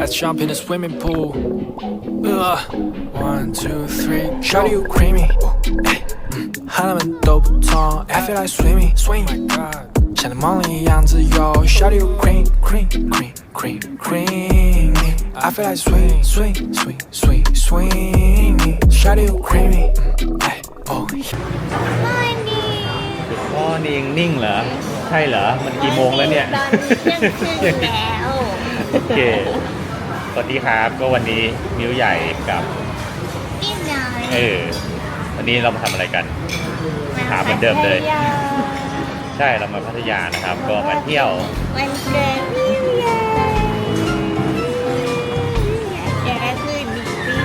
Let's jump in the swimming pool. Ugh. One, two, three. Shout you creamy. Ay, mm. 하나만 더 붙어. I feel like swimming, swing. 샤는 멀리 양自由 Shout you cream, cream, cream, cream, cream. I feel like swing, swing, swing, swing, swing. Shout you creamy. Ay, oh. พ่อนี่ยังนิ่งเหรอ ใช่เหรอ มันกี่โมงแล้วเนี่ย ตอนนี้เที่ยงคืนแล้ว โอเค สวัสดีครับก็วันนี้มิวใหญ่กับอิ่มน้อยเออวันนี้เรามาทำอะไรกัน ถามเหมือนเดิมเลยพัทาใช่เรามาพัทยานะครับ ก็มาเที่ยววันเกิดพี่ใหญ่แกขึ้นดีปี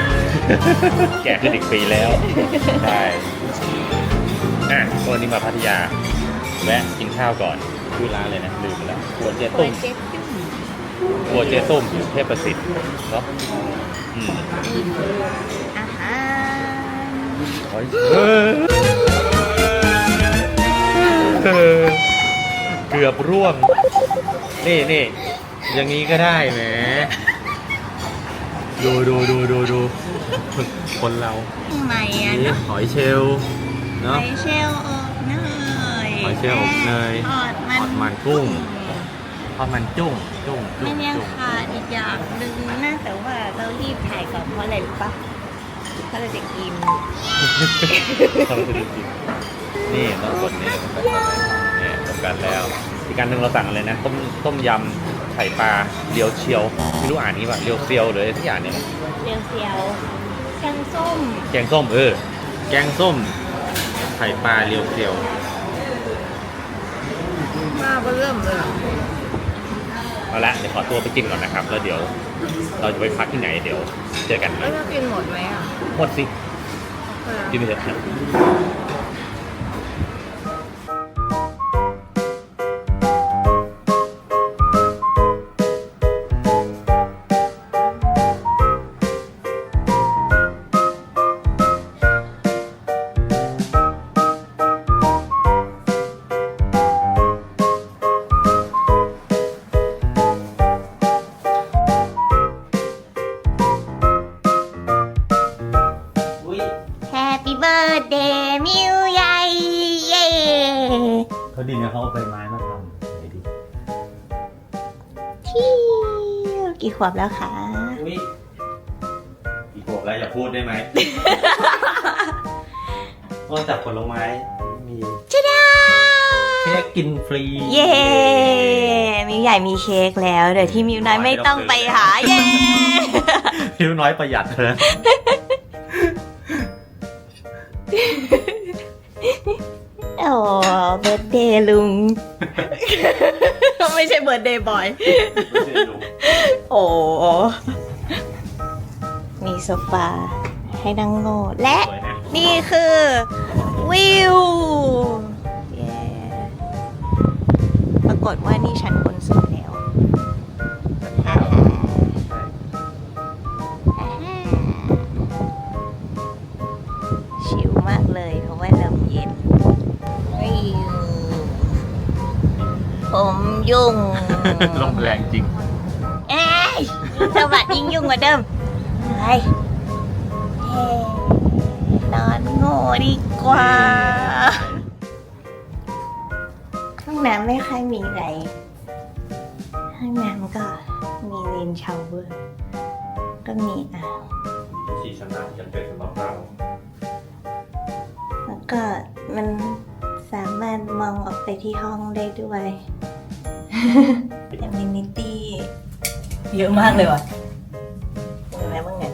แก่ขึ้นอีกปีแล้วใช่อะก็วันนี้มาพัทยาแวะกินข้าวก่อนชื่อร้านเลยนะลืมไปแล้วครัวเจ๊หัวตุ้ม เจ็ดจุ่ม ครัวเจ๊ตุ้มอยู่เทพประสิทธิ์เนาะอืมอาหารโอ้ยเออเออเกือบร่วง นี่นี่อย่างนี้ก็ได้แหมดูดูดูดูดูคนเราทำไมอะนี่เนาะหอยเชลล์หเนาะอยเชลล์อบเนยหอยเชลล์อบเนยทอดมันทอดมันกุ้ง ทอดมันจุ้งจุ้งจุ้ไม่งเนี่ยจุ้งค่ะอีกอย่างหนึ่งนะแต่ว่าเรารีบถ่ายก่อนเพราะอะไรรู้ปะเพราะเราจะกินทำคือจริงนี่ต้องกดนี่เนี่ยตรงกันแล้ว อีกการหนึ่งเราสั่งอะไรนะต้มต้มยำไข่ปลาเรียวเชียวไม่รู้อ่านนี้ป่ะเรียวเซียวหรืออะไรทุกอย่างเนี่ยเรียวเซียวแกงส้มแกงส้มเออแกงส้ม ไข่ปลาเรียวเซียว มาก็เริ่มเลย เอาละเดี๋ยวขอตัวไปกินก่อนนะครับ แล้วเดี๋ยวเราจะไปพักที่ไหนเดี๋ยวเจอกันไหมแล้วจะกินหมดไหมอะหมดสิกินไปเถอะครับ ขวบแล้วคะอุ้ยอีกขวบแล้วอย่าพูดได้ไหม นอกจากผลไม้มีชะดาเค้กกินฟรี เย้มิวใหญ่มีเค้กแล้ว เดี๋ยวที่มิวน้อยไม่ต้องไปหาเย้พิ้วน้อยประหยัดเลยโอ้เบิร์ดเดย์ลุง ไม่ใช่เบิร์ดเดย์บอยโอ้ มีโซฟาให้นั่งโง่และสวยนะนี่คือวิวเย้ปรากฏว่านี่ชั้นบนสุดแล้วอ่าฮะอ่าฮะชิลมากเลยเพราะว่าลมเย็นวิวผม ยุ่งลมแรงจริง เอ้ยสวัสดียิ่งยุ่งกว่าเดิมไปเฮ้นอนโง่ดีกว่า ห้องน้ำไม่ค่อยมีอะไร ห้องน้ำก็มีเลนชาวเวอร์ ก็มีอ่างสีชนะยังเป็นสำหรับเราแล้วก็มันสามารถมองออกไปที่ห้องได้ด้วย อ m มินิตี้ เยอะมากเลยว่ะมีอะไรบ้างเนี่ย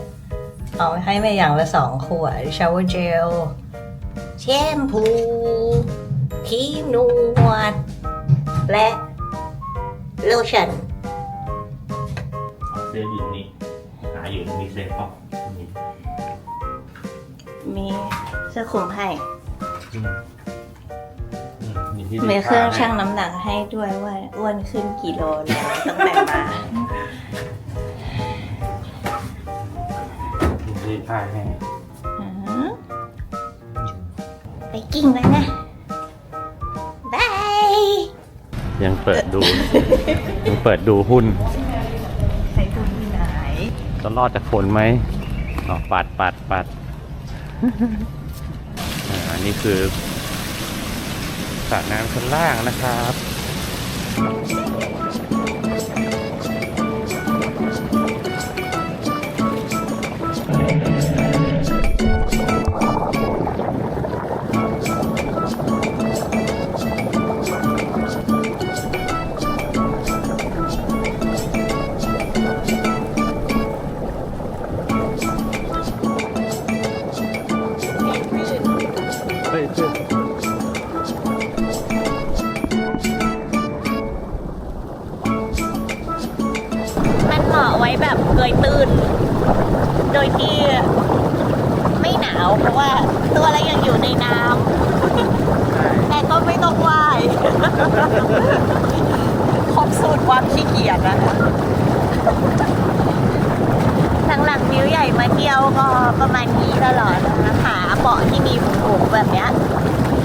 เอาไว้ให้แม่อย่างละสองขวดชาวเวอร์เจลแชมพูครีมนวด และโลชั่นเซฟอยู่ตรงนี้ หาอยู่ตรงนี้เซฟป่ะนี่มีเสื้อคลุมให้ อืม อืมมีที่มีเครื่องผ้าชั่งน้ำหนักให้ด้วยว่าอ้วนขึ้นกี่โลแล้วตั้งแต่มามีที่ผ้าให้อืมไปกิ้งเลยนะบาย ยังเปิดดู ยังเปิดดูหุ้น ใส่ถุงนี่นะจะรอดจากฝนไหมอ๋อปัดปัดปัด อ่าอันนี้คือส ระน้ำชั้นล่างนะครับ หลังๆนิ้วใหญ่มาเที่ยวก็ประมาณนี้ตลอดนะหาเบาะที่มีผูกแบบเนี้ย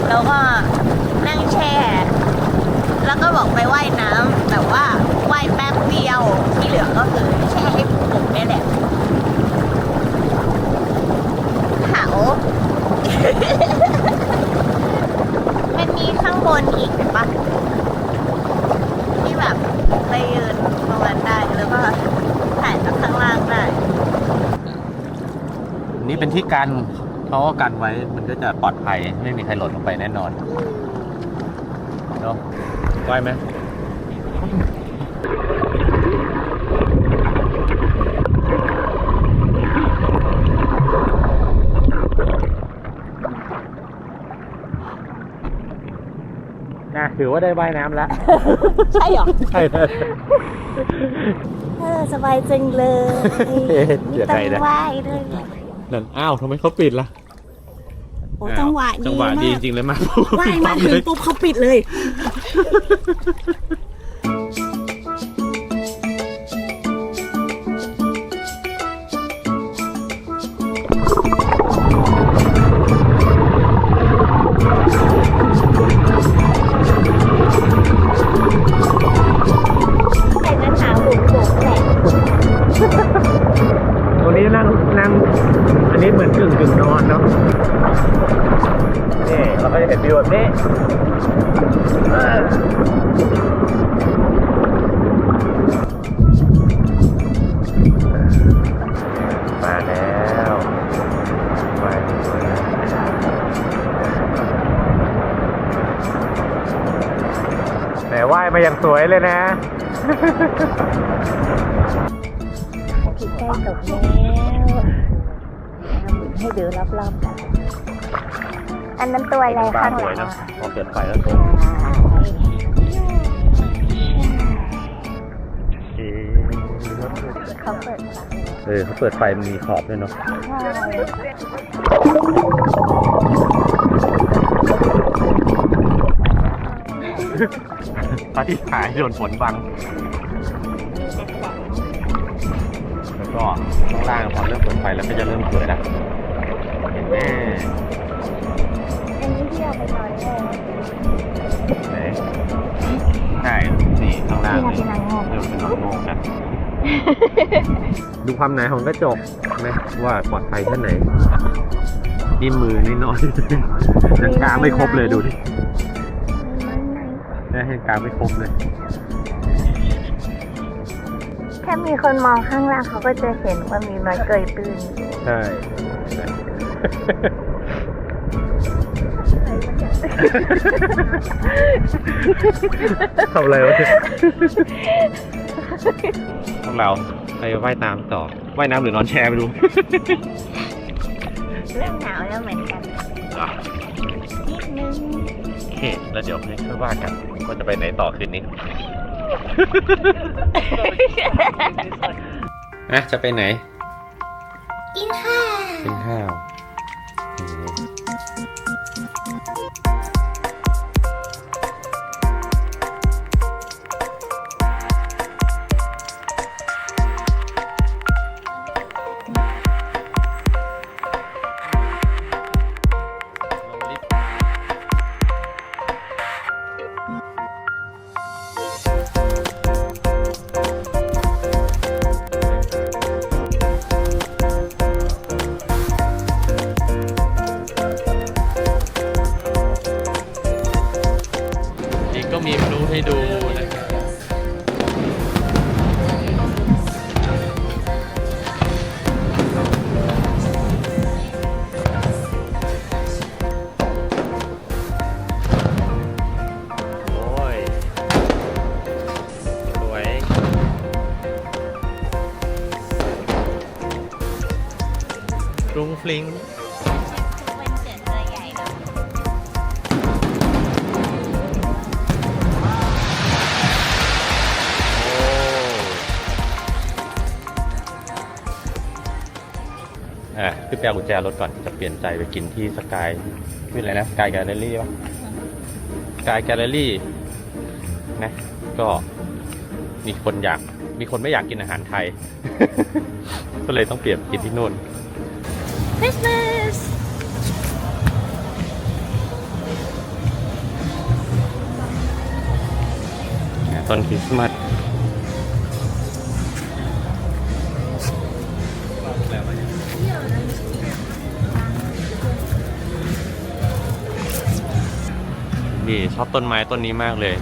แล้วก็นั่งแช่ แล้วก็บอกไปว่ายน้ำแต่ว่าว่ายแป๊บเดียวที่เหลือก็คือแช่ให้ผมเนี่แหละเขามันมีข้างบนอีกปะที่แบบไปยืน ตรงนั้นได้แล้วก็ถ่ายจากข้างล่างได้นี่เป็นที่กันเขาก็กันไว้มันก็จะปลอดภัยไม่มีใครหล่นลงไปแน่นอนเนาะไหวไหมนะถือว่าได้ว่ายน้ำแล้ว ใช่เหรอ ใช่ เลยเออสบายจังเลยเดี๋ยวใครนะไม่ต้องว่ายด้วยนั่นอ้าวทำไมเขาปิดล่ะโอ้จังหวะดีจังหวะมาดีกจริงๆเลยมากว่ายมาถึงปุ๊บเขาปิดเลย เราก็จะเห็นวิวแบบนี้เออมาแล้วมาแหมว่ายมาอย่างสวยเลยนะผิดใกล้ตกแล้วใหมุนให้ดูรอบกัน อันนั้นตัวอะไรข้างหลังอะพอเปิดไฟแล้วสวยเอ๊ะเขาเปิดไฟเออเขาเปิดไฟมันมีขอบด้วยเนาะใช่พระที่หายโดนฝนบัง แล้วก็ข้างล่างพอเริ่มเปิดไฟแล้วก็จะเริ่มสวยแล้วเห็นไหมอันนี้ที่เอา ไปนอนได้ไหมไหนใช่นี่ข้างล่างที่นี่เราไปนอนงงเริ่มเป็นน้องโงงนะดูความหนาของกระจกนะว่าปลอดภัยแค่ไหนนี่มือน้อยๆยังกลางไม่ครบเลยดูดิได้ให้กลางไม่ครบเลย แค่มีคนมองข้างล่างเขาก็จะเห็นว่ามีน้อยเกยตื้นอยู่ใช่ ทำอะไรวะเนี่ยพวกเราไปว่ายน้ำต่อว่ายน้ำหรือนอนแช่ไปดูเริ่มหนาวแล้วเหมือนกันนิดนึงโอเคแล้วเดี๋ยวค่อยว่ากันว่าจะไปไหนต่อคืนนี้ นะจะไปไหน กินข้าว ก็มีพลุให้ดูนะครับโอ้ย สวย รุ้งฟลิง อะพี่แปลกุญแจรถก่อนจะเปลี่ยนใจไปกินที่สกายชื่ออะไรนะสกายแกลเลอรี่ปะสกายแกลเลอรี่นะก็มีคนอยากมีคนไม่อยากกินอาหารไทย ก็เลยต้องเปลี่ยนไปกินที่นู่นคริสต์มาสต้นคริสต์มาส นี่ชอบต้นไม้ต้นนี้มากเลย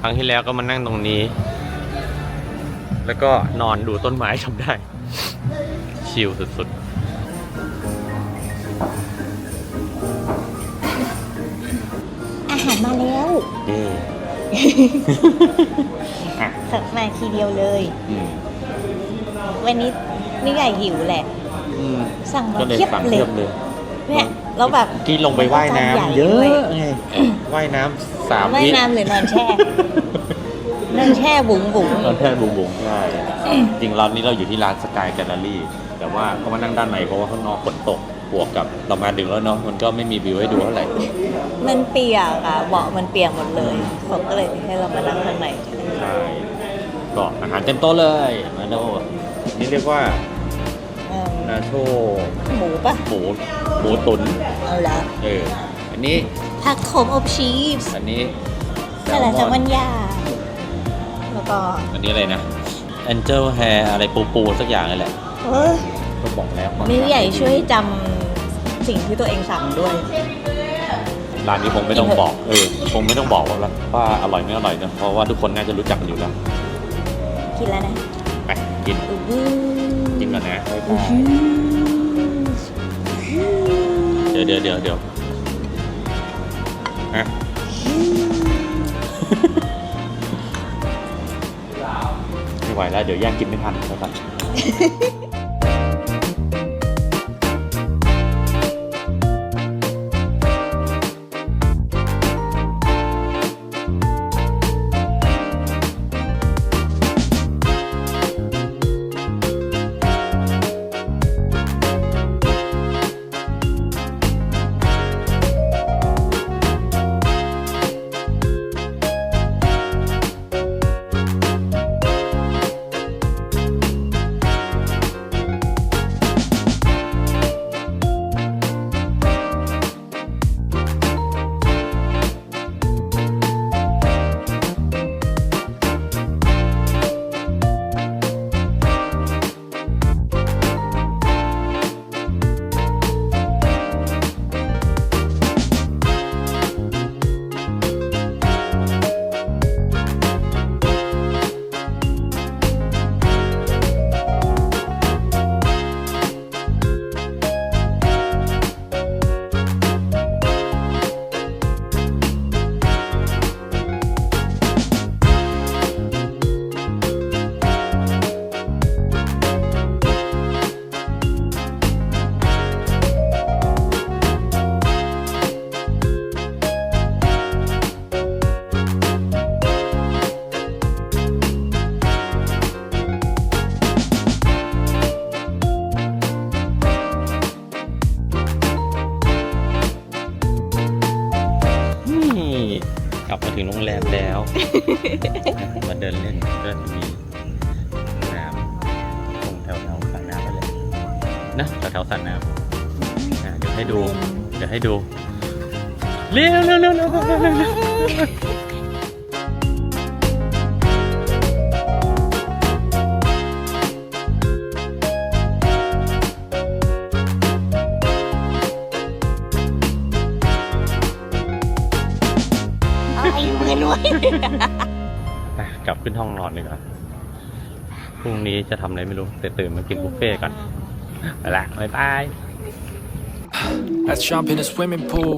ครั้งที่แล้วก็มานั่งตรงนี้ แล้วก็นอนดูต้นไม้ชมได้ ชิลสุดอาหารมาแล้วๆนี่อะสักมาทีเดียวเลยอืมวันนี้นี่ใหญ่หิวแหละอืมสั่งมาก็เลยเพียบสั่งเลเทียยบเลยเนี่ย แล้วแบบที่ลงไปว่ายน้ำเยอะไงว่ายน้ำสามว่ายวิน้ำหรือนอนแช่นอนแช่บุ๋งบุ๋งตอนแค่บุ๋งบุ๋งใช่จริงๆร้านนี้เราอยู่ที่ร้านสกายแกลเลอรี่แต่ว่าเขามานั่งด้านในเพราะว่าข้างนอกฝนตกบวกกับเรามาดึกแล้วเนาะมันก็ไม่มีวิวให้ดูเท่าไหร่มันเปียกอะเบาะมันเปียกหมดเลยเขาก็เลยให้เรามานั่งข้างในใช่ก็อาหารเต็มโต๊ะเลยมาโดนี่เรียกว่าเอิ่ม นาโชหมูปะหมูหมูตุ๋นเอาละเอออันนี้ผักโขมอบชีสอันนี้สลัดแซลมอนย่างแล้วก็อันนี้อะไรนะ Angel Hair อะไรปูปูๆสักอย่างนี่แหละเอ้ยก็บอกแล้วนิ้วใหญ่ช่วยจำสิ่งที่ตัวเองสั่งด้วยร้านนี้คงไม่ต้องบอกเออคงไม่ต้องบอกว่าว่าอร่อยไม่อร่อยนะเพราะว่าทุกคนน่าจะรู้จักกันอยู่แล้ว กินแล้วนะ ไปกินอื้อหือ กินก่อนนะบ๊ายบายเดี๋ยวเดี๋ยวเดี๋ยวเดี๋ยวฮะไม่ไหวแล้ว เดี๋ยวแย่งกินไม่ทันแล้วกันนี่ รุ่งนี้จะทำอะไรไม่รู้แต่ตื่นมากินบุฟเฟ่ต์ก่อนไปละบ๊ายบาย Let's jump in the swimming pool.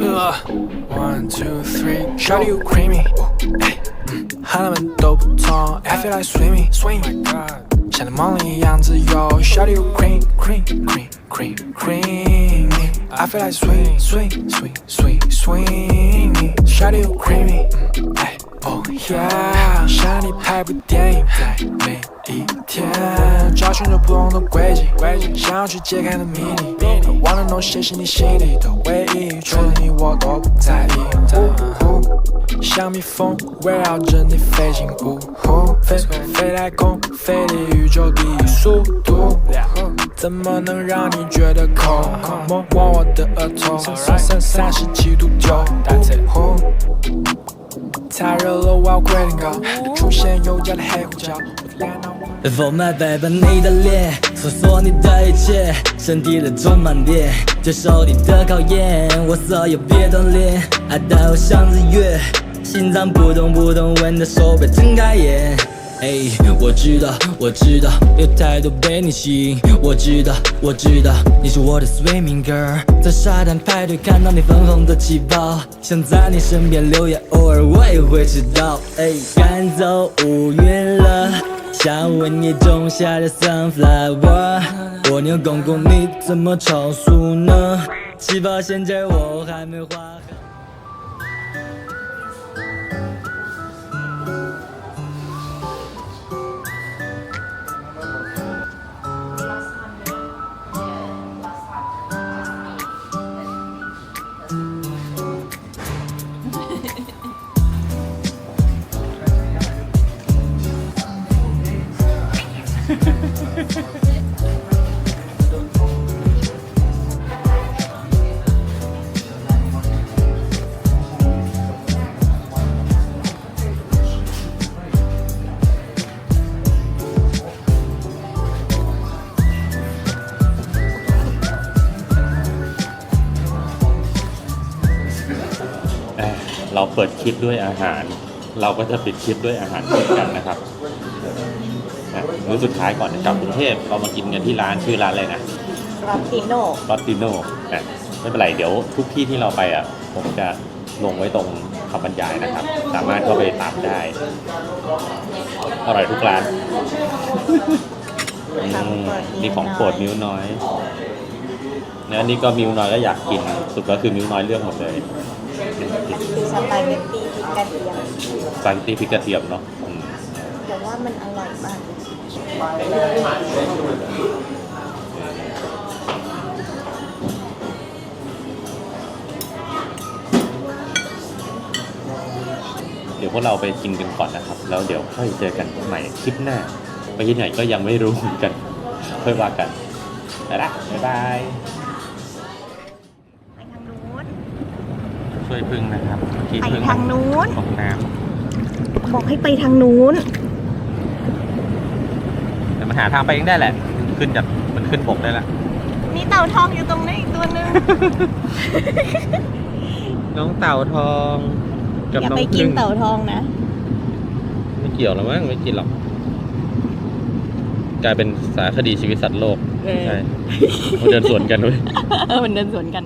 Ugh. One, two, three. Shawty, you creamy. Ay, mm. 하나만 더 붙어. I feel like swimming. Swing. my god. 像在梦里一样自由。Shawty you cream cream cream cream cream me. I feel like swing swing swing swing swing me. Shawty you creamy，嗯哎 Oh yeah，像你拍部电影，在每一天找寻着不同的轨迹，想要去解开的秘密。Wanna know 谁是你心里的唯一，除了你我都不在意。呜呼像蜜蜂围绕着你飞进屋，飞飞太空，飞离宇宙第一速度，怎么能让你觉得抠？摸摸我的额头，三三十七度九，呼太热了，我要龟苓膏，出现油加的黑胡椒，我的脸上。For my baby，你的脸，搜索你的一切，身体的充满电，接受你的考验，我所有别断裂，爱带我像日月，心脏扑通扑通，闻的手别睁开眼。哎，我知道，我知道，有太多被你吸引。我知道，我知道，你是我的 swimming girl，在沙滩派对看到你粉红的气泡，想在你身边留言，偶尔我也会迟到。哎，赶走乌云了。想为你种下的 sunflower，蜗牛公公你怎么超速呢？气泡现在我还没画 คลิปด้วยอาหาร เราก็จะปิดคลิปด้วยอาหารเหมือนกันนะครับอะมื้อสุดท้ายก่อนนะครับกรุงเทพเรามากินกันที่ร้านชื่อร้านอะไรนะรอติโน่รอตติโน่อะไม่เป็นไร เดี๋ยวทุกที่ที่เราไปอะ ผมจะลงไว้ตรงคำบรรยายนะครับ สามารถเข้าไปตามได้ อร่อยทุกร้านอืมนี่ของโปรดมิ้วน้อยเนี่ยอันนี้ก็มิ้วน้อยก็อยากกิน สุดก็คือมิ้วน้อยเลือกหมดเลย คือสไปเกตตี้พริกกระเทียมสปาเกตตี้พริกกระเทียมเนาะอืมแต่ว่ามันอร่อยมากเลยเดี๋ยวพวกเราไปกินกันก่อนนะครับ แล้วเดี๋ยวค่อยเจอกันใหม่คลิปหน้า ไปที่ไหนก็ยังไม่รู้เหมือนกัน ค่อยว่ากันไปละบ๊ายบาย ไปทางนู้น ช่วยพึ่งนะครับที่ไปพึ่งทางนู้น ตกน้บอกให้ไปทางนู้นำแต่มันหาทางไปเองได้แหละ ขึ้นจากมันขึ้นบกได้ละมีเต่าทองอยู่ตรงนี้อีกตัวหนึง น้องเต่าทองกับอย่าน้องไปกินพึ่งเต่าทองนะ ไม่เกี่ยวหรอกมั้งไม่กินหรอกกลายเป็นสารคดีชีวิตสัตว์โลกเออ ใช่มันเดินสวนกันด้วย เออมันเดินสวนกัน